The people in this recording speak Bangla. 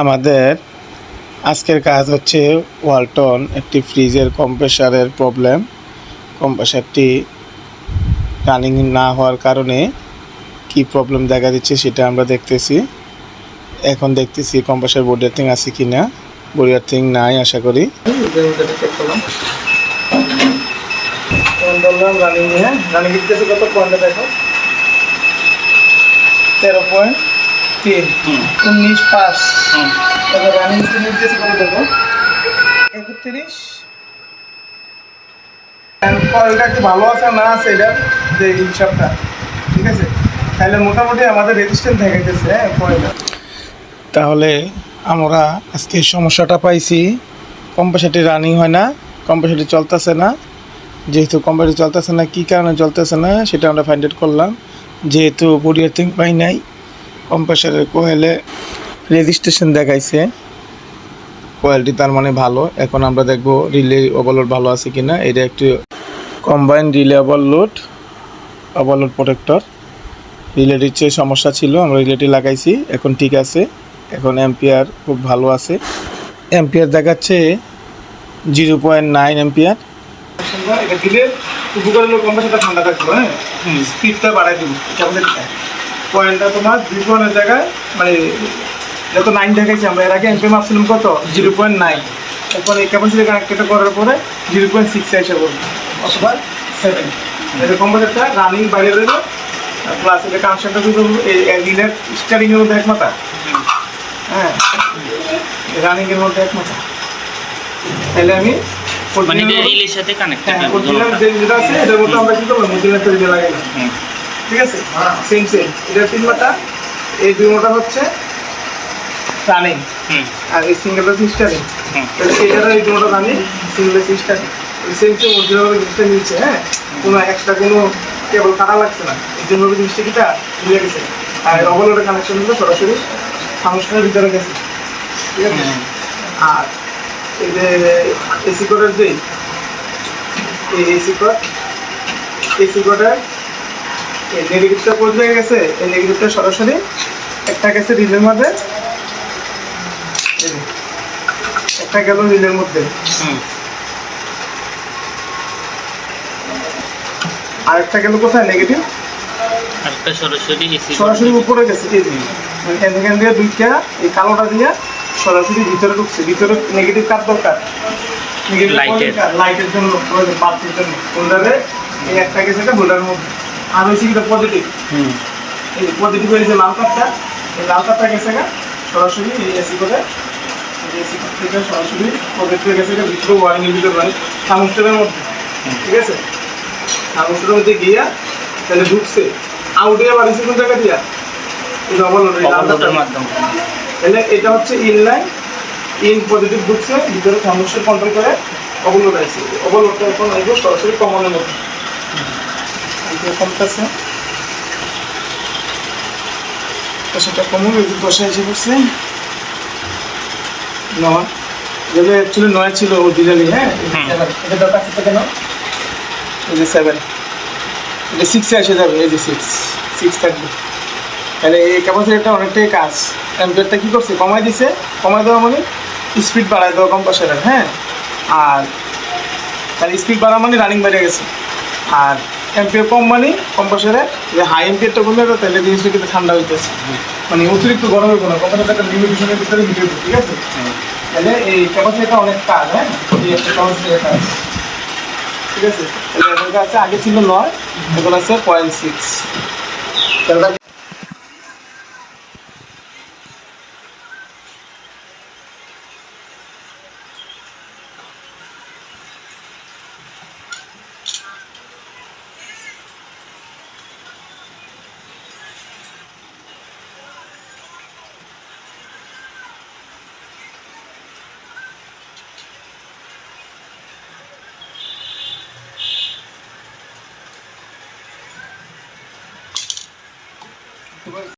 আমাদের আজকের কাজ হচ্ছে ওয়ালটন একটি ফ্রিজের কম্প্রেসারের প্রবলেম। কম্প্রেসারটি রানিং না হওয়ার কারণে কি প্রবলেম দেখা দিচ্ছে সেটা আমরা দেখতেছি। এখন দেখতেছি কম্প্রেসার বোর্ডের আর্থিং আছে কি না বোর্ড আর্থিং নাই, আশা করি। রানিং রানিং দেখো তেরো পয়েন্ট তিন উনিশ পাঁচ। তবে রানিং নির্দেশ করে দেবো। একত্রিশ। কয়েলটা একটু ভালো আছে না আছে এটা যে হিসাবটা। ঠিক আছে? তাহলে মোটামুটি আমাদের রেজিস্ট্যান্ট থেকে গেছে হ্যাঁ তাহলে আমরা আজকে সমস্যাটা পাইছি। কম্পাসারটি রানিং হয় না কম্পাসারটি চলতেছে না। যেহেতু কম্পাসারটি চলতেছে না কী কারণে চলতেছে না সেটা আমরা ফাইন্ড আউট করলাম। যেহেতু বডি আর্থিং পাই নাই কম্প্রেসারের কোয়েলে রেজিস্ট্রেশন দেখাইছে। কোয়ালিটি তার মানে ভালো। এখন আমরা দেখব রিলে ওভারলোড ভালো আছে কিনা। এটা একটি combine relay overload overload protector রিলেটির চেয়ে সমস্যা ছিল আমরা রিলেটি লাগাইছি। এখন ঠিক আছে। এখন এম্পিয়ার খুব ভালো আছে। এম্পিয়ার দেখাচ্ছে জিরো পয়েন্ট নাইন এম্পিয়ার এটা দিলে ঠান্ডা থাকবে হ্যাঁ? স্পিডটা বাড়াই দেবো কেমন পয়েন্টটা তোমার পয়েন্টের জায়গায় মানে যত নাইন দেখাইছি আমরা এর আগে এমপি মাপছিলাম কত? জিরো পয়েন্ট নাইন এখন এই ক্যাপাসিটি কানেক্টেড করার পরে জিরো পয়েন্ট সিক্স এসে পড়বে অথবা সেভেন এটা কম্পিউটারটা রানিং বাইরে রইল প্লাস এটা কানেকশনটা এই রিলের স্টারিংয়ের মধ্যে এক মাথা হ্যাঁ রানিংয়ের মধ্যে এক মাথা তাহলে আমি মানে রিলের সাথে কানেক্টেড হ্যাঁ যেটা আছে এটার মধ্যে আমরা কি করব? একটা রিলে লাগাই ঠিক আছে? সেম সেম এটা তিন মাথা এই দুই মাথা হচ্ছে রানিং হুম। আর এই সিঙ্গেল হচ্ছে স্টারিং তাহলে এটার এই দুটো রানিং সিঙ্গেল হচ্ছে স্টারিং সেম সেম অরিজিনাল জিনিসটা নিচ্ছে হ্যাঁ? কোনো এক্সট্রা কোনো কেবল কাটা লাগছে না। এই জন্য জিনিসটা কিটা মিলে গেছে। আর ওভারলোডের কানেকশন হলো সরাসরি ফাংশনের ভিতরে গেছে। ঠিক আছে? আর এই যে এসি কোডের যে এই এসি কোড এসি কোডের এই নেগেটিভটা কোথায় গেছে এই নেগেটিভটা সরাসরি একটা গেছে রিলের মধ্যে। একটা গেল রিলের মধ্যে। আর একটা গেল কোথায়? নেগেটিভ একটা সরাসরি সরাসরি উপরে গেছে এই মানে এখান দিয়ে দুইটা এই কালোটা দিয়ে সরাসরি ভিতরে ঢুকছে। ভিতরে নেগেটিভ কার দরকার। লাইটের জন্য বাতির জন্য। হোল্ডারে এই একটা গেছে এটা হোল্ডারের মধ্যে। আর হয়েছে কিটা পজিটিভ হুম। এই পজিটিভ হয়েছে লাল কাপটা এই লাল কাপটা গেছে গা সরাসরি এই এসি করে এসি কোড থেকে সরাসরি পজিটিভ গেছে গা ভিতরে ওয়ারিং এর ভিতরে মানে থার্মোস্টেটের মধ্যে। ঠিক আছে? থার্মোস্টেটের মধ্যে গিয়া তাহলে ঢুকছে। আউটে আবার এসি কোন জায়গা দিয়া। এই ডবল মাধ্যমে। তাহলে এটা হচ্ছে ইনলাইন ইন পজিটিভ ঢুকছে ভিতরে থার্মোস্টেট কন্ট্রোল করে ওভারলোড আছে। ওভারলোডটা এখন আসবে সরাসরি কমনের মধ্যে। এটা কমতেছে তো সেটা কমন হয়েছে দশা এসে পড়ছে। নয়। যেগুলো অ্যাকচুয়ালি নয় ছিল অরিজিনালি হ্যাঁ? হুম। এটা দরকার ছিল কেন এই যে সেভেন এটা সিক্সে এসে যাবে এই যে সিক্স সিক্স থাকবে। তাহলে এই ক্যাপাসিটিটা অনেকটাই কাজ। অ্যাম্পিয়ারটা কী করছে? কমাই দিছে। কমাই দেওয়া মানে স্পিড বাড়ায় দেওয়া কম্পাসারের হ্যাঁ? আর তাহলে স্পিড বাড়া মানে রানিং বেড়ে গেছে। আর এম্পিয়ার কোম্পানি কম্পাসারে যে হাই এম্পিয়ারটা কমে যাবে তাহলে জিনিসটা কিন্তু ঠান্ডা হইতেছে। মানে অতিরিক্ত গরম হবে না কম্পাসারটা একটা লিমিটেশনের ভিতরে ঠিক আছে? তাহলে এই ক্যাপাসিটিটা অনেক কাজ হ্যাঁ? এই একটা কাজ। ঠিক আছে? তাহলে এখন আছে আগে ছিল নয়, এখন আছে পয়েন্ট সিক্স